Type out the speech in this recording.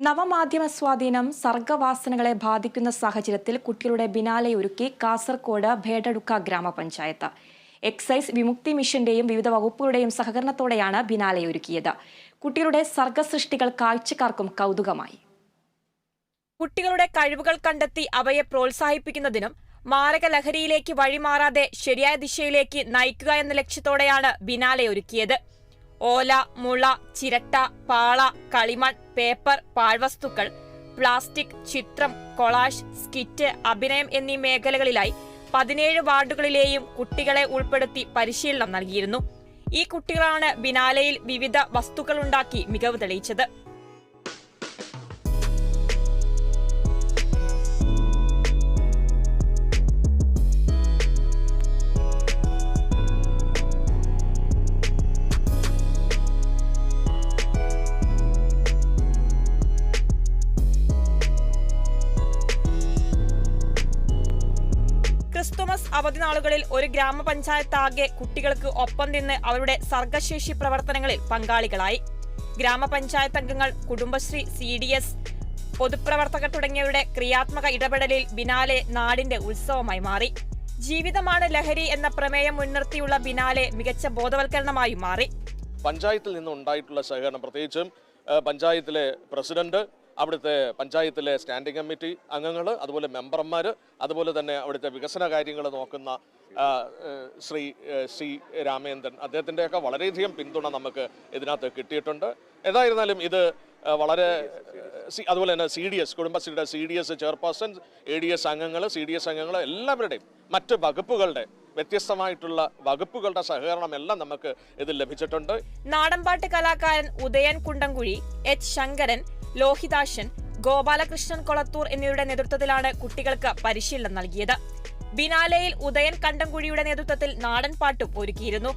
നവമാധ്യമ സ്വാധീനം സർഗവാസനകളെ ബാധിക്കുന്ന സാഹചര്യത്തിൽ കുട്ടികളുടെ ബിനാലെയൊരുക്കി കാസർകോട് ഭേഡടുക്ക ഗ്രാമപഞ്ചായത്ത്. എക്സൈസ് വിമുക്തി മിഷന്റെയും വിവിധ വകുപ്പുകളുടെയും സഹകരണത്തോടെയാണ് ബിനാലെയൊരുക്കിയത് കുട്ടികളുടെ സർഗസൃഷ്ടികൾ കാഴ്ചക്കാർക്കും കൗതുകമായി. കുട്ടികളുടെ കഴിവുകൾ കണ്ടെത്തി അവയെ പ്രോത്സാഹിപ്പിക്കുന്നതിനും മാരക ലഹരിയിലേക്ക് വഴിമാറാതെ ശരിയായ ദിശയിലേക്ക് നയിക്കുക എന്ന ലക്ഷ്യത്തോടെയാണ് ബിനാലെ ഒരുക്കിയത്. ഓല മുള ചിരട്ട പാള കളിമൺ പേപ്പർ പാഴ്വസ്തുക്കൾ പ്ലാസ്റ്റിക് ചിത്രം കൊളാഷ് സ്കിറ്റ് അഭിനയം എന്നീ മേഖലകളിലായി പതിനേഴ് വാർഡുകളിലെയും കുട്ടികളെ ഉൾപ്പെടുത്തി പരിശീലനം നൽകിയിരുന്നു. ഈ കുട്ടികളാണ് ബിനാലയിൽ വിവിധ വസ്തുക്കളുണ്ടാക്കി മികവ് തെളിയിച്ചത്. ക്രിസ്തുമസ് അവധി നാളുകളിൽ ഒരു ഗ്രാമപഞ്ചായത്താകെ കുട്ടികൾക്ക് ഒപ്പം നിന്ന് അവരുടെ സർഗശേഷി പ്രവർത്തനങ്ങളിൽ പങ്കാളികളായി. ഗ്രാമപഞ്ചായത്ത് അംഗങ്ങൾ കുടുംബശ്രീ സി ഡി എസ് പൊതുപ്രവർത്തകർ തുടങ്ങിയവരുടെ ക്രിയാത്മക ഇടപെടലിൽ ബിനാലെ നാടിന്റെ ഉത്സവമായി മാറി. ജീവിതമാണ് ലഹരി എന്ന പ്രമേയം മുൻനിർത്തിയുള്ള ബിനാലെ മികച്ച ബോധവൽക്കരണമായി മാറി. പഞ്ചായത്തിൽ നിന്നുണ്ടായിട്ടുള്ള സഹകരണം പ്രത്യേകിച്ചും പഞ്ചായത്തിലെ പ്രസിഡന്റ് അവിടുത്തെ പഞ്ചായത്തിലെ സ്റ്റാൻഡിംഗ് കമ്മിറ്റി അംഗങ്ങൾ അതുപോലെ മെമ്പർമാർ അതുപോലെ തന്നെ അവിടുത്തെ വികസന കാര്യങ്ങൾ നോക്കുന്ന ശ്രീ ശ്രീ രാമേന്ദ്രൻ അദ്ദേഹത്തിന്റെയൊക്കെ വളരെയധികം പിന്തുണ നമുക്ക് ഇതിനകത്ത് കിട്ടിയിട്ടുണ്ട്. ഏതായിരുന്നാലും ഇത് വളരെ അതുപോലെ തന്നെ സി ഡി എസ് കുടുംബശ്രീയുടെ C D S chairperson A D S അംഗങ്ങൾ സി ഡി എസ് അംഗങ്ങൾ എല്ലാവരുടെയും മറ്റ് വകുപ്പുകളുടെ വ്യത്യസ്തമായിട്ടുള്ള വകുപ്പുകളുടെ സഹകരണം എല്ലാം നമുക്ക് ഇതിൽ ലഭിച്ചിട്ടുണ്ട്. നാടൻപാട്ട് കലാകാരൻ ഉദയൻ കുണ്ടംകുഴി എച്ച് ശങ്കരൻ ലോഹിതാശൻ ഗോപാലകൃഷ്ണൻ കൊളത്തൂർ എന്നിവരുടെ നേതൃത്വത്തിലാണ് കുട്ടികൾക്ക് പരിശീലനം നൽകിയത്. ബിനാലയിൽ ഉദയൻ കണ്ടംകുഴിയുടെ നേതൃത്വത്തിൽ നാടൻ പാട്ടും ഒരുക്കിയിരുന്നു.